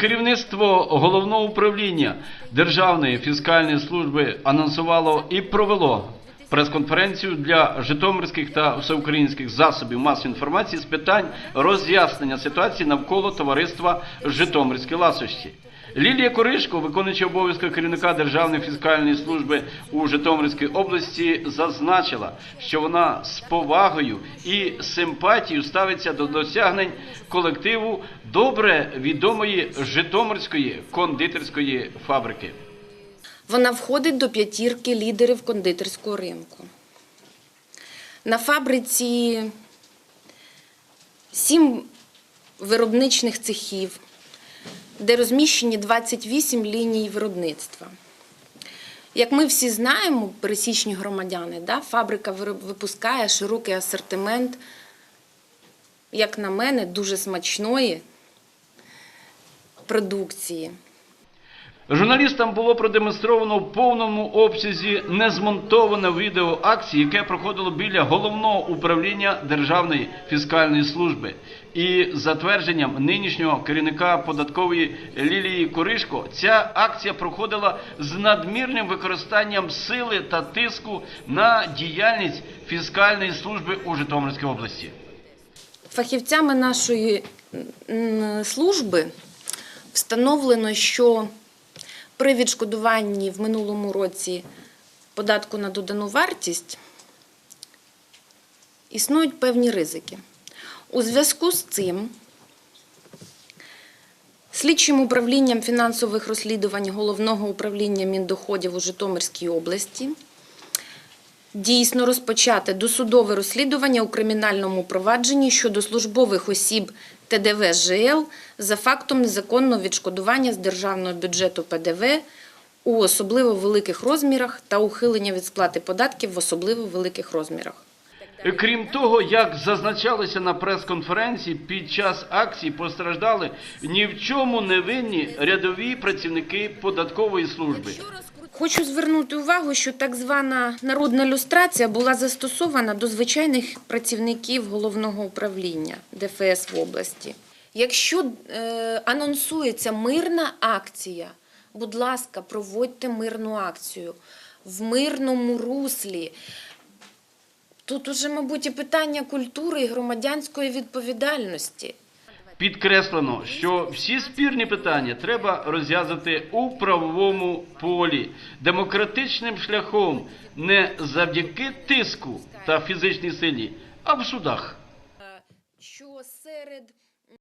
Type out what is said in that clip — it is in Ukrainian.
Керівництво головного управління Державної фіскальної служби анонсувало і провело прес-конференцію для житомирських та всеукраїнських засобів масової інформації з питань роз'яснення ситуації навколо товариства Житомирські ласощі. Лілія Коришко, виконуючи обов'язки керівника Державної фіскальної служби у Житомирській області, зазначила, що вона з повагою і симпатією ставиться до досягнень колективу добре відомої Житомирської кондитерської фабрики. Вона входить до п'ятірки лідерів кондитерського ринку. На фабриці сім виробничних цехів, де розміщені 28 ліній виробництва. Як ми всі знаємо, пересічні громадяни, да, фабрика випускає широкий асортимент, як на мене, дуже смачної продукції. Журналістам було продемонстровано в повному обсязі незмонтоване відео акції, яке проходило біля головного управління Державної фіскальної служби. І за твердженням нинішнього керівника податкової Лілії Коришко, ця акція проходила з надмірним використанням сили та тиску на діяльність фіскальної служби у Житомирській області. Фахівцями нашої служби встановлено, що при відшкодуванні в минулому році податку на додану вартість існують певні ризики. У зв'язку з цим слідчим управлінням фінансових розслідувань Головного управління Міндоходів у Житомирській області дійсно розпочати досудове розслідування у кримінальному провадженні щодо службових осіб ТДВ ЖЛ за фактом незаконного відшкодування з державного бюджету ПДВ у особливо великих розмірах та ухилення від сплати податків в особливо великих розмірах. Крім того, як зазначалося на прес-конференції, під час акції постраждали ні в чому не винні рядові працівники податкової служби. Хочу звернути увагу, що так звана народна люстрація була застосована до звичайних працівників головного управління ДФС в області. Якщо е, анонсується мирна акція, будь ласка, проводьте мирну акцію в мирному руслі. Тут уже, мабуть, і питання культури і громадянської відповідальності. Підкреслено, що всі спірні питання треба розв'язати у правовому полі, демократичним шляхом, не завдяки тиску та фізичній силі, а в судах. що серед